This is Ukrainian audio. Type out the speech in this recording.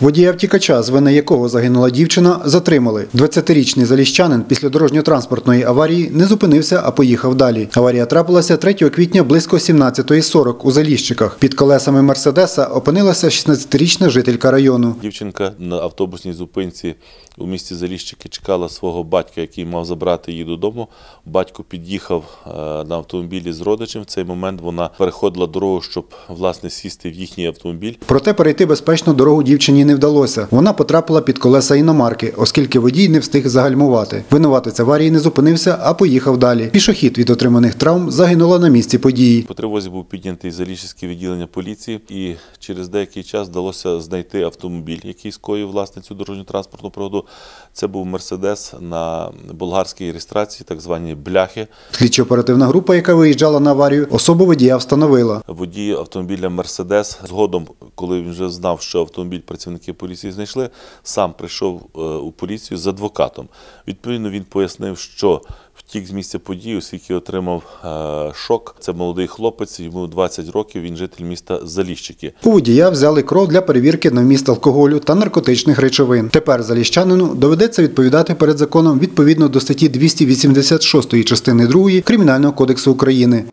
Водія втікача, з вини якого загинула дівчина, затримали. 20-річний заліщанин після дорожньо-транспортної аварії не зупинився, а поїхав далі. Аварія трапилася 3 квітня близько 17.40 у Заліщиках. Під колесами Мерседеса опинилася 16-річна жителька району. Дівчинка на автобусній зупинці у місті Заліщики чекала свого батька, який мав забрати її додому. Батько під'їхав е, на автомобілі з родичем. В цей момент вона переходила дорогу, щоб власне сісти в їхній автомобіль. Проте перейти безпечно дорогу дівчині не вдалося. Вона потрапила під колеса іномарки, оскільки водій не встиг загальмувати. Винуватець аварії не зупинився, а поїхав далі. Пішохід від отриманих травм загинула на місці події. По тривозі був піднятий Заліщицьке відділення поліції, і через деякий час вдалося знайти автомобіль, який скоїв власне цю дорожню транспортну пригоду. Це був Мерседес на болгарській реєстрації, так звані бляхи. Слідчо-оперативна група, яка виїжджала на аварію, особу водія встановила. Водій автомобіля Мерседес згодом, коли він вже знав, що автомобіль працівники поліції знайшли, сам прийшов е, у поліцію з адвокатом. Відповідно, він пояснив, що втік з місця події, оскільки отримав е, шок. Це молодий хлопець, йому 20 років. Він житель міста Заліщики. У водія взяли кров для перевірки на вміст алкоголю та наркотичних речовин. Тепер заліщанину доведеться відповідати перед законом відповідно до статті 286 частини 2 Кримінального кодексу України.